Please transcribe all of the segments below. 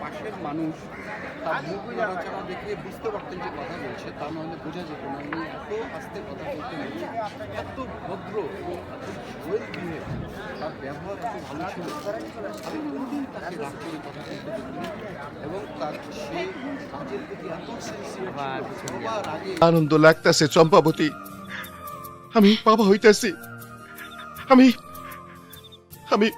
পাশের মানুষ তার মুখ নাড়াচাড়া দেখে বুঝতে পারতেন যে কথা বলছে তা নইলে বোঝা যেত না উনি এত আস্তে কথা বলতেন। এত ভদ্র এবং এত ওয়েল বিহেভ তার ব্যবহার এত ভালো ছিল। আমি কোনোদিন তাকে রাগ করে কথা বলতে দেখিনি। এবং তার সে কাজের প্রতি এত সিনসিয়ার সবার আগে আনন্দ লাগতেছে চম্পাবতী। আমি বাবা হইতেছি। আমি আমি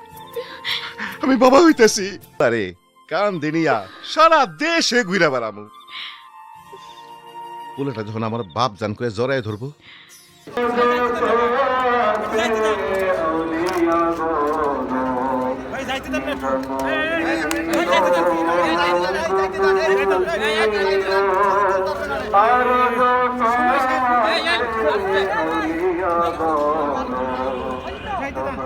আমি বাবা হইতেছি। আরে কান দিনিয়া, সারা দেশে ঘুরে বেড়ামু। পোলাটা যখন আমার বাপ জান করে জড়ায় ধরবো ভাই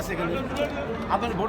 আছে এখানে। আপনার ভোট